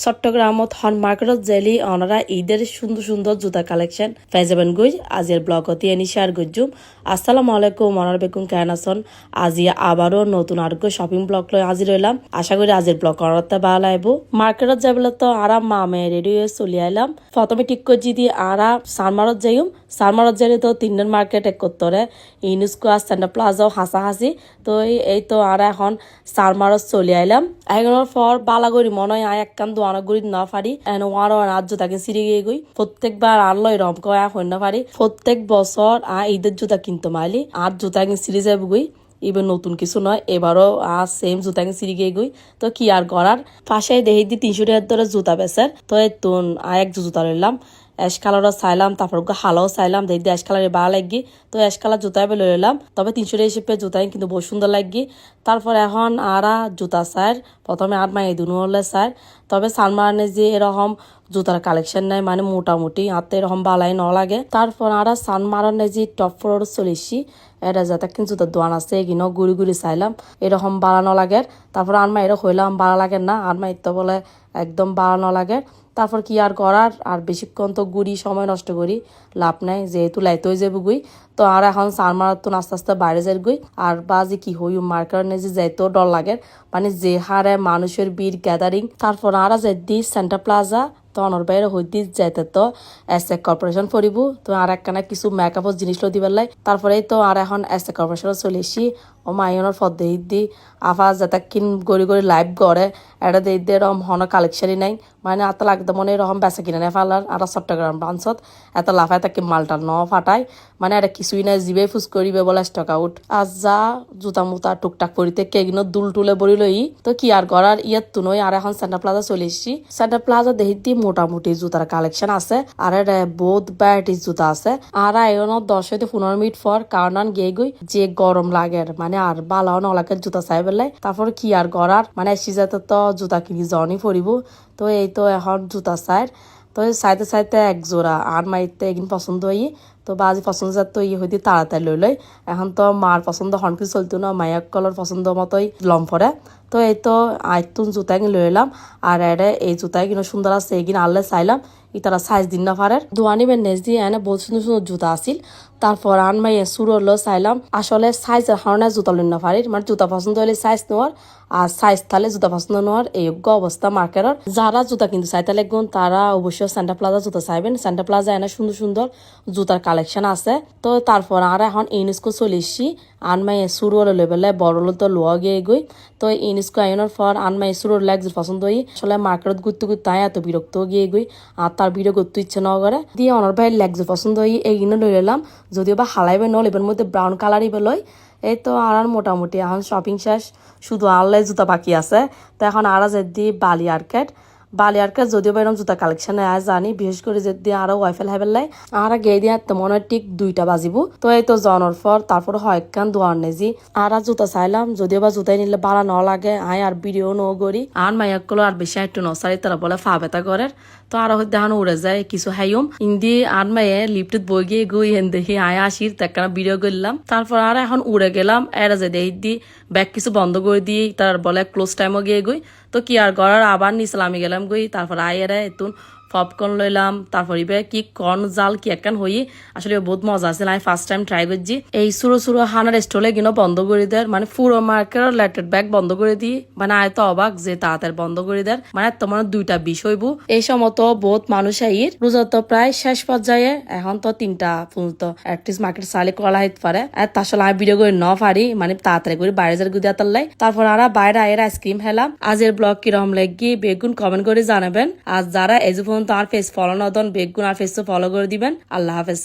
চট্টগ্রামত হন মার্কেটত জেলি অনারা ঈদের সুন্দর সুন্দর জুতা কালেকশন পাই যাবেন গই আজির ব্লগত এনি শেয়ার গজ্জুম আসসালামু আলাইকুম অনার বেকুম কেন আজি আবারও নতুন আরোগ্য শপিং ব্লগ লই আজি রইলাম আশা করি আজির ব্লগ করাতে ভালো লাগব মার্কেটত যাবলে তো আরাম মামে রেডি হয়ে চলি আইলাম প্রথমে ঠিক করছি দি আরা সারমারত যাইম। সারমারত যাইলে তো তিনজন মার্কেট এক করতরে ইউনিস্কো আর সেন্টার প্লাজাও হাসাহাসি তো এই- তো আর এখন সারমারত চলে আইলাম এগানোর পর বালাগরি মনে হয় একখান দোয়ানা গরি না পারি, এন ওয়ার রাজ্য তাকে সিঁড়ি গিয়ে গই। প্রত্যেকবার আল্লো এরম কয় এখন না পারি। প্রত্যেক বছর আ ঈদের জুতা কিনতে মাইলি, আর জুতা কিনে সিঁড়ি যাব গই। এবার নতুন কিছু নয়, এবারও আর সেম জুতা কিনে সিঁড়ি গিয়ে গই। তো কি আর করার? পাশে দেখি দি তিনশো টাকার ধরে জুতা বেচার। তো তুন আর এক জুতা লইলাম। অ্যাশ কালারও চাইলাম, তারপর হালাও চাইলাম। দেখি অ্যাশ কালারের বা লাগি। তো অ্যাশ কালার জুতাই বেলে এলাম তবে তিনশো টাকা হিসেবে জুতাই কিন্তু বহু সুন্দর লাগি। তারপর এখন আরা জুতা চাই প্রথমে আর মাই দুনু হলে চাই তবে সালমানে যে এরকম জুতার কালেকশন নাই মানে মোটামুটি হাতে এরকম বালাই ন লাগে। তারপর আরা সানমারনে যে টপ ফ্লোর চলেছি এটা যাতে কিন্তু জুতার দোয়ান আছে এগিনো ঘুরি ঘুরি চাইলাম, এরকম বাড়ানো লাগে। তারপর আনমা এরকম হইলাম বাড়া লাগে না আনমা ইত্য বলে একদম বাড়ানো লাগে। তারপর কি আর করার? আর বেশিক্ষণ তো গুড়ি সময় নষ্ট করি, লাভ নাই, যেহেতু লাইতে হয়ে যাব গুই। তো আর এখন সার মারার তো আস্তে আস্তে বাইরে যাই গুই। আর বাজে কি হই মার্কেট নে যে যাইতেও ডর লাগে। মানে যে হারে মানুষের বীর গ্যাদারিং তারপর আর যাই দি সেন্টার প্লাজা তো অনর বাইরে হইতে যাইতে তো এস এ কর্পোরেশন পড়িব। তো আর একখানা কিছু মেকআপের জিনিস লো দিবার লাই। তারপরেই তো আর এখন এস এ কর্পোরেশন চলে এসি ও মাইনের ফদ দেই দি। আফা যাতে কিন গড়ি গড়ি লাইভ করে এটা দেই দিয়ে এরকম হন কালেকশনই নাই। মানে এত লাগতে মনে এরকম বেচা কিনে নেই ফালার। আর চট্টগ্রাম ব্রাঞ্চত এত লাফায় তাকে মালটা ন ফাটায়। মানে এটা কিছুই নাই জিবে ফুস করিবে বলে স্টক আউট আর যা জুতা মুতা টুকটাক করিতে কেগিনো দুল টুলে বড়ি লই। তো কি আর করার? ইয়াত তুনই আর এখন সেন্টার প্লাজা চলে এসছি। সেন্টার প্লাজা দেখি দি মোটামুটি জুতার কালেকশন আছে। আর বহুত ভ্যারাইটিস জুতা আছে। আর আয়ন দশ হইতে পনেরো মিনিট পর কারণ গিয়ে গই যে গরম লাগে মানে আর বালা নলাকে জুতা চাই বেলে। তারপর কি আর করার? মানে সিজাতে তো জুতা কিনি জনই পরিব। তো এই তো এখন জুতা চাই। তো সাইতে সাইতে এক জোড়া। আর মাইতে একদিন পছন্দ হই তো বাজি পছন্দ যাত ইয়ে হইতে তাড়াতাড়ি লই লই এখন তো মার পছন্দ হন কিছু চলতো না মায়াক কলর পছন্দ মতোই লম পরে তো এই তো আইতুন জুতা কিনে লই এলাম আর এরে এই জুতাই কিনা সুন্দর আছে এগিন আনলে চাইলাম ই তারা সাইজ দিন না পারে দোয়ানি বেন নেজ দিয়ে এনে বহুত সুন্দর সুন্দর জুতা আছিল। তারপর আন মাইয়ে সুর চাইলাম আসলে সাইজ হারণে জুতা লই না পারি মানে জুতা পছন্দ হলে সাইজ নেওয়ার আর সাইজ থালে জুতা পছন্দ নেওয়ার এই অবস্থা মার্কেটের যারা জুতা কিন্তু চাইতে লাগবেন তারা অবশ্যই সেন্টার প্লাজা জুতা চাইবেন সেন্টার প্লাজা এনে সুন্দর সুন্দর জুতার কালেকশন আছে। তো তারপর আর এখন ইউনেস্কো চলে এসছি। আনমাই লেভেলে বড় তো লোয়া গিয়ে গই তো ইউনেস্কো আইনের পর আনমাই সুরোর লেগ পছন্দ হই। আসলে মার্কেটত ঘুরতে ঘুরতে তাই এত বিরক্ত গিয়ে গই আর তার ভিডিও করতে ইচ্ছে না করে। দিয়ে অনর ভাই লেগ পছন্দ হই এইগুলো লই এলাম। যদিও বা হালাইবে নল এবার মধ্যে ব্রাউন কালারই বেলই এই তো আর আর মোটামুটি, এখন শপিং শেষ। শুধু আনলাই জুতা বাকি আছে। তো এখন আর যদি বালি আর্কেট বালি আর্কেট যদিও বা জুতা কালেকশনে আয় জানি, বিশেষ করে যদি আরও ওয়াইফেল হাইবেল লাই আর গে দিয়ে তো মনে হয় ঠিক দুইটা বাজিব। তো এই তো জনের পর, তারপর হয় কান দোয়ার নেজি। আর আর জুতা চাইলাম, যদিও বা জুতাই নিলে বাড়া ন লাগে, আয় আর ভিডিও নো করি। আর মাইয়াকগুলো আর বেশি একটু নসারি তারা বলে ফা বেতা করে তো আর হয়তো উড়ে যায় কিছু হাইম ইন্দি আর মায়ে লিফটত বই গিয়ে গই হেন দেখি আয় আসির তেকানা ভিডিও করলাম তারপর আর এখন উড়ে গেলাম এরা যে দেহ দি ব্যাগ কিছু বন্ধ করে দিয়ে তার বলে ক্লোজ টাইমও গিয়ে গই তো কি আর করার আবার নিচলামি গেলাম গই তারপর আয়েরা এতুন পপকর্ন লইলাম, তারপর ইবে কি কর্ন জাল কি একখান হই, আসলে বহুত মজা আছে, আমি ফার্স্ট টাইম ট্রাই করছি। এই সুরো সুরো হানার স্টলে কিনো বন্ধ করে দেয় মানে পুরো মার্কেটের লেটেড ব্যাগ বন্ধ করে দিই। মানে আয় তো অবাক যে তাড়াতাড়ি বন্ধ করে দেয় মানে তোমার দুইটা বিষ হইব। এই সময় তো বহুত মানুষ আইর, রোজা তো প্রায় শেষ পর্যায়ে, এখন তো তিনটা পর্যন্ত অ্যাটলিস্ট মার্কেট সালে কলা হইতে পারে। আর তার সাথে আমি ভিডিও করে ন পারি মানে তাড়াতাড়ি করে বাইরে যার গুদিয়া তাল্লাই তারপর আর বাইরে আয়ের আইসক্রিম খেলাম। আজের ব্লগ কীরকম লাগি, বেগুন কমেন্ট করে জানাবেন। আর যারা যে পর্যন্ত আর ফেস ফলো না দন বেগুন আর ফেস ফলো করে দিবেন। আল্লাহ হাফেজ।